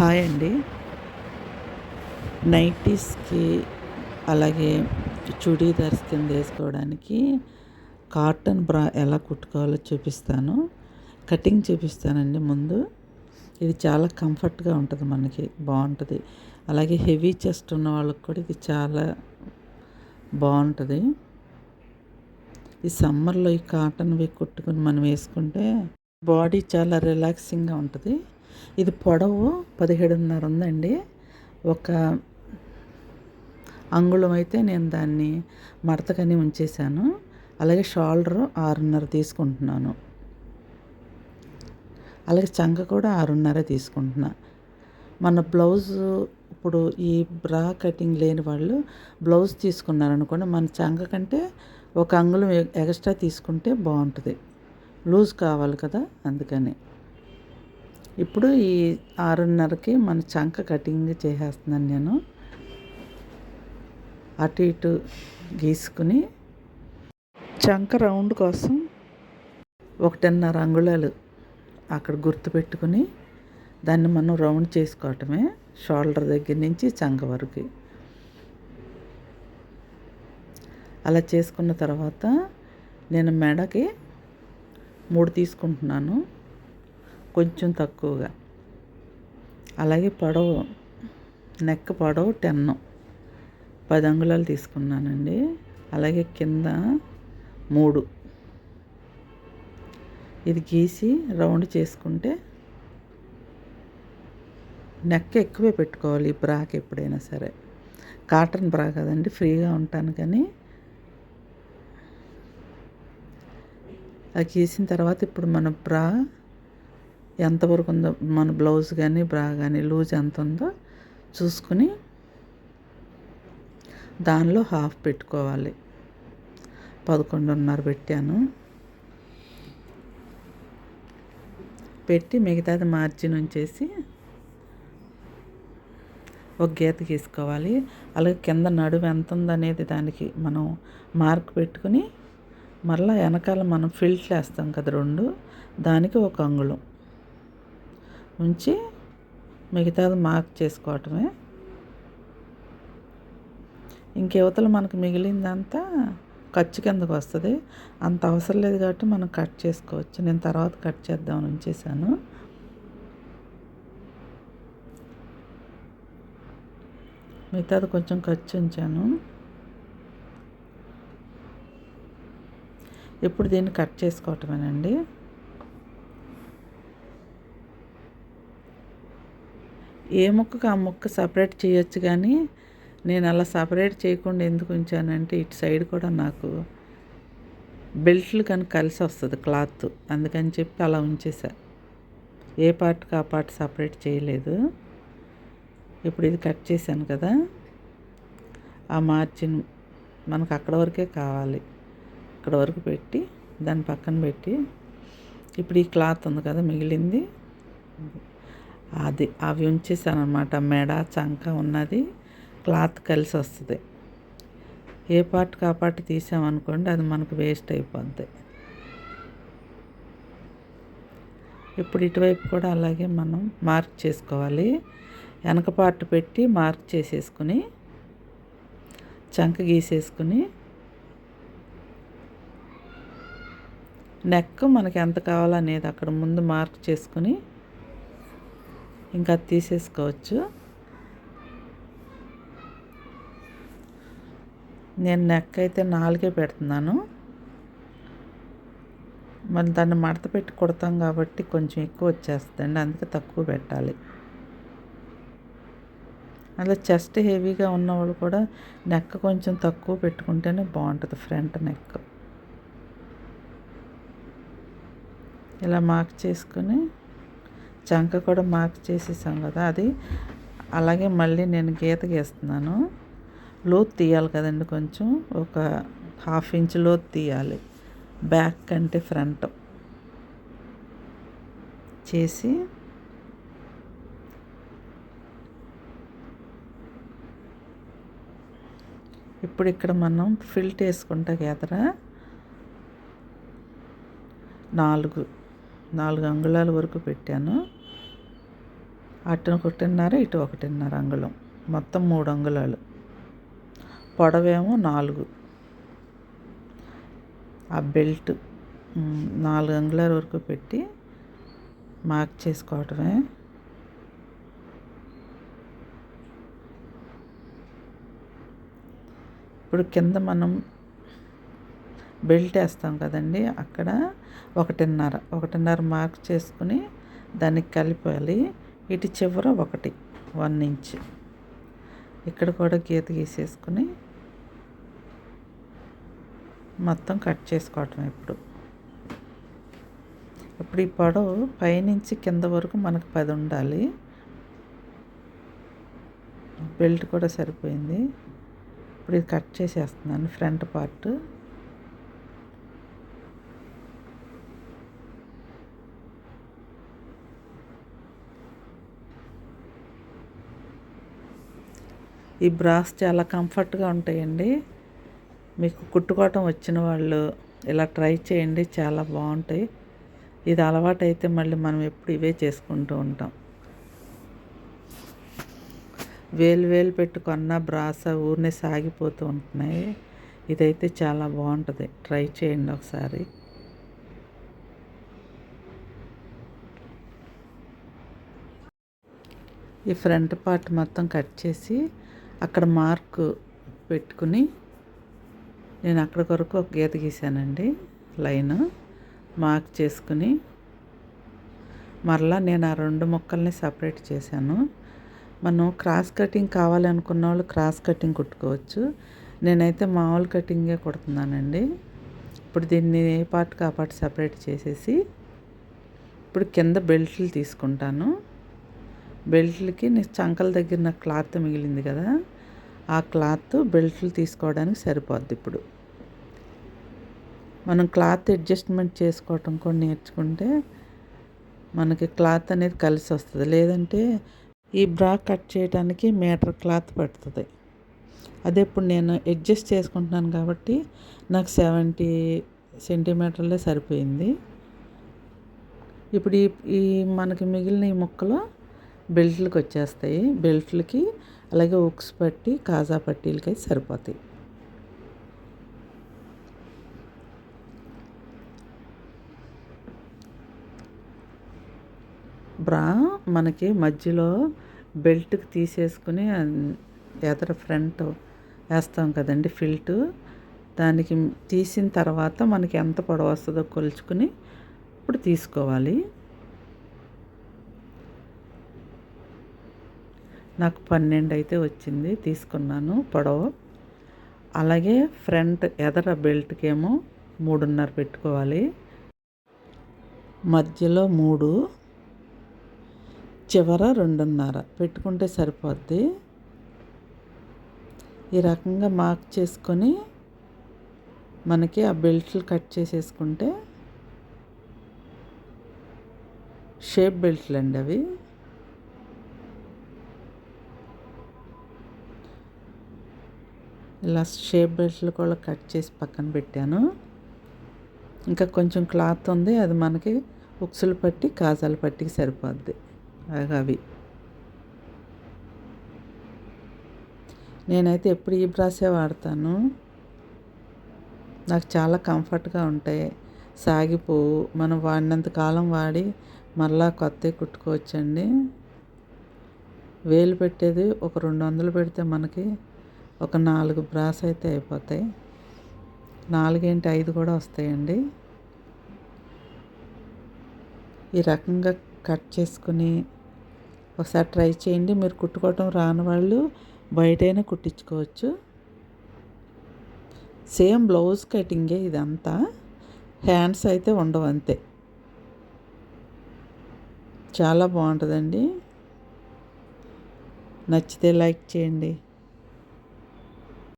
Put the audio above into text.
Hi అండి. నైటీస్కి అలాగే చుడీదార్స్ కింద వేసుకోవడానికి కాటన్ బ్రా ఎలా కుట్టుకోవాలో చూపిస్తాను. కటింగ్ చూపిస్తానండి ముందు. ఇది చాలా కంఫర్ట్గా ఉంటుంది మనకి బాగుంటుంది. అలాగే హెవీ చెస్ట్ ఉన్న వాళ్ళకి కూడా ఇది చాలా బాగుంటుంది. ఈ సమ్మర్లో ఈ కాటన్వి కుట్టుకుని మనం వేసుకుంటే బాడీ చాలా రిలాక్సింగ్గా ఉంటుంది. ఇది పొడవు పదిహేడున్నర ఉందండి ఒక అంగుళం అయితే నేను దాన్ని మడతకని ఉంచేశాను. అలాగే షోల్డర్ ఆరున్నర తీసుకుంటున్నాను. అలాగే చంక కూడా ఆరున్నర తీసుకుంటున్నా. మన బ్లౌజ్ ఇప్పుడు ఈ బ్రా కటింగ్ లేని వాళ్ళు బ్లౌజ్ తీసుకున్నారనుకోండి మన చంక కంటే ఒక అంగుళం ఎక్స్ట్రా తీసుకుంటే బాగుంటుంది. లూజ్ కావాలి కదా అందుకని. ఇప్పుడు ఈ ఆరున్నరకి మన చంక కటింగ్ చేసేస్తున్నాను నేను. అటు ఇటు గీసుకుని చంక రౌండ్ కోసం ఒకటిన్నర అంగుళాలు అక్కడ గుర్తుపెట్టుకుని దాన్ని మనం రౌండ్ చేసుకోవటమే షోల్డర్ దగ్గర నుంచి చంక వరకు. అలా చేసుకున్న తర్వాత నేను మెడకి మూడు తీసుకుంటున్నాను. కొంచెం తక్కువగా. అలాగే పొడవు నెక్ పొడవు టెన్. పది అంగుళాలు తీసుకున్నానండి. అలాగే కింద మూడు. ఇది గీసి రౌండ్ చేసుకుంటే నెక్ ఎక్కువే పెట్టుకోవాలి బ్రాక్ ఎప్పుడైనా సరే. కాటన్ బ్రా కదండి ఫ్రీగా ఉంటాను కానీ. అది గీసిన తర్వాత ఇప్పుడు మన బ్రా ఎంతవరకు ఉందో మన బ్లౌజ్ కానీ బ్రా కానీ లూజ్ ఎంత ఉందో చూసుకుని దానిలో హాఫ్ పెట్టుకోవాలి. పదకొండున్నర పెట్టాను. పెట్టి మిగతాది మార్జిన్ ఉంచేసి ఒక గీత గీసుకోవాలి. అలాగే కింద నడుము ఎంత ఉందనేది దానికి మనం మార్క్ పెట్టుకుని మరలా వెనకాల మనం ఫిల్ట్ వేస్తాం కదా రెండు దానికి ఒక అంగుళం. ఉంచి మిగతాది మార్క్ చేసుకోవటమే. ఇంకెవతల మనకు మిగిలిందంతా ఖర్చు కిందకు వస్తుంది. అంత అవసరం లేదు కాబట్టి మనం కట్ చేసుకోవచ్చు. నేను తర్వాత కట్ చేద్దామని ఉంచేసాను మిగతాది కొంచెం ఖర్చు ఉంచాను. ఇప్పుడు దీన్ని కట్ చేసుకోవటమేనండి. ఏ ముక్కకు ఆ ముక్క సపరేట్ చేయొచ్చు కానీ నేను అలా సపరేట్ చేయకుండా ఎందుకు ఉంచానంటే ఇటు సైడ్ కూడా నాకు బెల్ట్లు కానీ కలిసి వస్తుంది క్లాత్. అందుకని చెప్పి అలా ఉంచేసా. ఏ పార్ట్కి ఆ పార్ట్ సపరేట్ చేయలేదు. ఇప్పుడు ఇది కట్ చేశాను కదా. ఆ మార్జిన్ మనకు అక్కడ వరకే కావాలి. అక్కడ వరకు పెట్టి దాని పక్కన పెట్టి. ఇప్పుడు ఈ క్లాత్ ఉంది కదా మిగిలింది. అది అవి ఉంచేసాను అనమాట మెడ చంక ఉన్నది. క్లాత్ కలిసి వస్తుంది. ఏ పార్ట్ కా పార్ట్ తీసామనుకోండి అది మనకు వేస్ట్ అయిపోద్ది. ఇప్పుడు ఇటువైపు కూడా అలాగే మనం మార్క్ చేసుకోవాలి. వెనక పార్ట్ పెట్టి మార్క్ చేసేసుకుని చంక గీసేసుకుని నెక్ మనకి ఎంత కావాలనేది అక్కడ ముందు మార్క్ చేసుకుని ఇంకా తీసేసుకోవచ్చు. నేను నెక్ అయితే నాలుగే పెడుతున్నాను. మరి దాన్ని మడత పెట్టి కుడతాం కాబట్టి కొంచెం ఎక్కువ వచ్చేస్తుందండి. అందుకే తక్కువ పెట్టాలి. అలా చెస్ట్ హెవీగా ఉన్నవాళ్ళు కూడా నెక్ కొంచెం తక్కువ పెట్టుకుంటేనే బాగుంటుంది ఫ్రంట్ నెక్ ఇలా మార్క్ చేసుకుని చంక కూడా మార్క్ చేసేసాం కదా అది. అలాగే మళ్ళీ నేను గీత గీస్తున్నాను. లోతు తీయాలి కదండి కొంచెం. ఒక హాఫ్ ఇంచ్ లోతు తీయాలి. బ్యాక్ కంటే ఫ్రంట్. చేసి ఇప్పుడు ఇక్కడ మనం ఫిల్ట్ వేసుకుంటా గీతరా. నాలుగు. నాలుగు అంగుళాల వరకు పెట్టాను. అటు ఒకటిన్నర ఇటు ఒకటిన్నర అంగుళం. మొత్తం మూడు అంగుళాలు. పొడవేమో నాలుగు. ఆ బెల్ట్ నాలుగు అంగుళాల వరకు పెట్టి మార్క్ చేసుకోవటమే. ఇప్పుడు కింద మనం బెల్ట్ వేస్తాం కదండి అక్కడ ఒకటిన్నర ఒకటిన్నర మార్క్ చేసుకుని దానికి కలిపాలి. ఇటు చివర ఒకటి వన్ ఇంచ్. ఇక్కడ కూడా గీత గీసేసుకుని మొత్తం కట్ చేసుకోవటం ఇప్పుడు. ఇప్పుడు ఈ పొడవు పైనుంచి కింద వరకు మనకు పది ఉండాలి. బెల్ట్ కూడా సరిపోయింది. ఇప్పుడు ఇది కట్ చేసేస్తున్నాను ఫ్రంట్ పార్ట్. ఈ బ్రాస్ చాలా కంఫర్ట్గా ఉంటాయండి. మీకు కుట్టుకోవటం వచ్చిన వాళ్ళు ఇలా ట్రై చేయండి చాలా బాగుంటాయి. ఇది అలవాటు అయితే మళ్ళీ మనం ఎప్పుడు ఇవే చేసుకుంటూ ఉంటాం. వేలు వేలు పెట్టుకున్న బ్రాస ఊరినే సాగిపోతూ ఉంటున్నాయి. ఇదైతే చాలా బాగుంటుంది. ట్రై చేయండి ఒకసారి. ఈ ఫ్రంట్ పార్ట్ మొత్తం కట్ చేసి అక్కడ మార్క్ పెట్టుకుని నేను అక్కడి వరకు ఒక గీత గీశానండి లైన్. మార్క్ చేసుకుని మరలా నేను ఆ రెండు మొక్కల్ని సపరేట్ చేశాను. మనం క్రాస్ కటింగ్ కావాలనుకున్న వాళ్ళు క్రాస్ కటింగ్ కుట్టుకోవచ్చు. నేనైతే మామూలు కటింగే కుడుతున్నానండి. ఇప్పుడు దీన్ని ఏ పార్ట్ కాపాటు పార్ట్ సపరేట్ చేసేసి ఇప్పుడు కింద బెల్ట్లు తీసుకుంటాను. బెల్ట్లకి నేను చంకల దగ్గర నాకు క్లాత్ మిగిలింది కదా ఆ క్లాత్ బెల్ట్లు తీసుకోవడానికి సరిపోద్ది ఇప్పుడు. మనం క్లాత్ అడ్జస్ట్మెంట్ చేసుకోవటం కూడా నేర్చుకుంటే మనకి క్లాత్ అనేది కలిసి వస్తుంది. లేదంటే ఈ బ్రా కట్ చేయడానికి మీటర్ క్లాత్ పడుతుంది. అదే ఇప్పుడు నేను అడ్జస్ట్ చేసుకుంటున్నాను కాబట్టి నాకు సెవెంటీ సెంటీమీటర్లే సరిపోయింది. ఇప్పుడు ఈ ఈ మనకి మిగిలిన ఈ ముక్కలు బెల్ట్లకు వచ్చేస్తాయి. బెల్ట్లకి అలాగే ఉక్స్ పట్టి కాజా పట్టీలకి అయితే సరిపోతాయి. బ్రా మనకి మధ్యలో బెల్ట్కి తీసేసుకుని ఎదర ఫ్రంట్ వేస్తాం కదండి ఫిల్ట్. దానికి తీసిన తర్వాత మనకి ఎంత పొడవు వస్తుందో కొలుచుకుని ఇప్పుడు తీసుకోవాలి. నాకు పన్నెండు అయితే వచ్చింది తీసుకున్నాను పొడవు. అలాగే ఫ్రంట్ ఎదర బెల్ట్కి ఏమో మూడున్నర పెట్టుకోవాలి. మధ్యలో మూడు చివర రెండున్నర పెట్టుకుంటే సరిపోద్ది. ఈ రకంగా మార్క్ చేసుకొని మనకి ఆ బెల్ట్లు కట్ చేసేసుకుంటే షేప్ బెల్ట్లు అండి అవి. ఇలా షేప్ బెల్ట్లు కూడా కట్ చేసి పక్కన పెట్టాను. ఇంకా కొంచెం క్లాత్ ఉంది అది మనకి ఉక్సులు పట్టి కాజాలు పట్టికి సరిపోద్ది. అవి. నేనైతే ఎప్పుడు ఈ బ్రాసే వాడతాను. నాకు చాలా కంఫర్ట్గా ఉంటాయి. సాగిపోవు మనం వాడినంత కాలం వాడి మళ్ళా కొత్తవి కుట్టుకోవచ్చండి. వేలు పెట్టేది ఒక రెండు వందలు పెడితే మనకి ఒక నాలుగు బ్రాస్ అయితే అయిపోతాయి. నాలుగేంటి ఐదు కూడా వస్తాయండి. ఈ రకంగా కట్ చేసుకుని ఒకసారి ట్రై చేయండి. మీరు కుట్టుకోవటం రాని వాళ్ళు బయటైనా కుట్టించుకోవచ్చు. సేమ్ బ్లౌజ్ కటింగే ఇదంతా. హ్యాండ్స్ అయితే ఉండవు అంతే. చాలా బాగుంటుందండి. నచ్చితే లైక్ చేయండి.